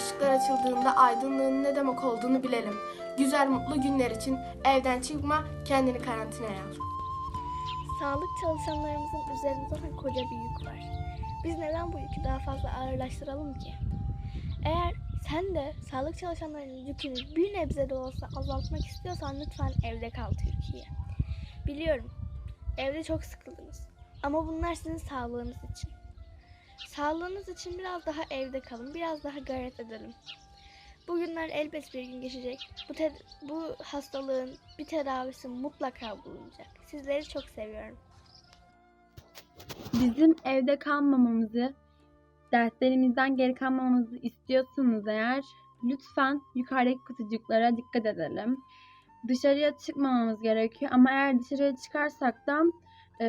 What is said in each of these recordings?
açıldığında aydınlığın ne demek olduğunu bilelim. Güzel mutlu günler için evden çıkma, kendini karantinaya al. Sağlık çalışanlarımızın üzerinde koca bir yük var. Biz neden bu yükü daha fazla ağırlaştıralım ki? Eğer sen de sağlık çalışanlarının yükünü bir nebze de olsa azaltmak istiyorsan lütfen evde kal Türkiye. Biliyorum, evde çok sıkıldınız. Ama bunlar sizin sağlığınız için. Sağlığınız için biraz daha evde kalın, biraz daha gayret edelim. Bugünler elbet bir gün geçecek. Bu, bu hastalığın bir tedavisi mutlaka bulunacak. Sizleri çok seviyorum. Bizim evde kalmamamızı, derslerimizden geri kalmamamızı istiyorsanız eğer lütfen yukarıdaki kutucuklara dikkat edelim. Dışarıya çıkmamamız gerekiyor ama eğer dışarıya çıkarsak da e,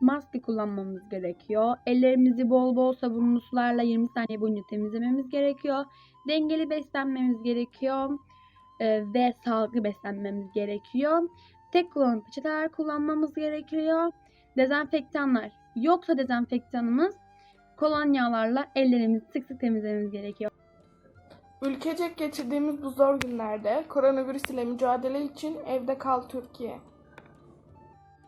maske kullanmamız gerekiyor. Ellerimizi bol bol sabunlu sularla 20 saniye boyunca temizlememiz gerekiyor. Dengeli beslenmemiz gerekiyor e, ve sağlıklı beslenmemiz gerekiyor. Tek kullanım peçeteler kullanmamız gerekiyor dezenfektanlar yoksa dezenfektanımız kolonyalarla ellerimizi sık sık temizlememiz gerekiyor. Ülkecek geçirdiğimiz bu zor günlerde koronavirüs ile mücadele için evde kal Türkiye.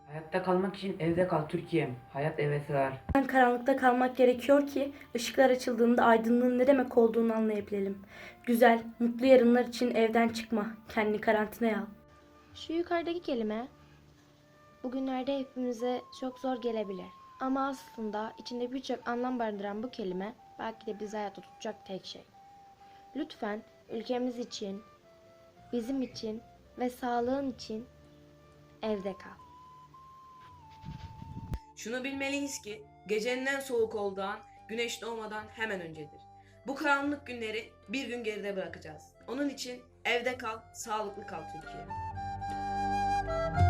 Hayatta kalmak için evde kal Türkiye'm. Hayat eve sığar. Karanlıkta kalmak gerekiyor ki ışıklar açıldığında aydınlığın ne demek olduğunu anlayabilelim. Güzel, mutlu yarınlar için evden çıkma. Kendini karantinaya al. Şu yukarıdaki kelime bugünlerde hepimize çok zor gelebilir. Ama aslında içinde birçok anlam barındıran bu kelime belki de bizi hayatta tutacak tek şey. Lütfen ülkemiz için, bizim için ve sağlığın için evde kal. Şunu bilmeliyiz ki gecenin en soğuk olduğu an güneş doğmadan hemen öncedir. Bu karanlık günleri bir gün geride bırakacağız. Onun için evde kal, sağlıklı kal Türkiye. Müzik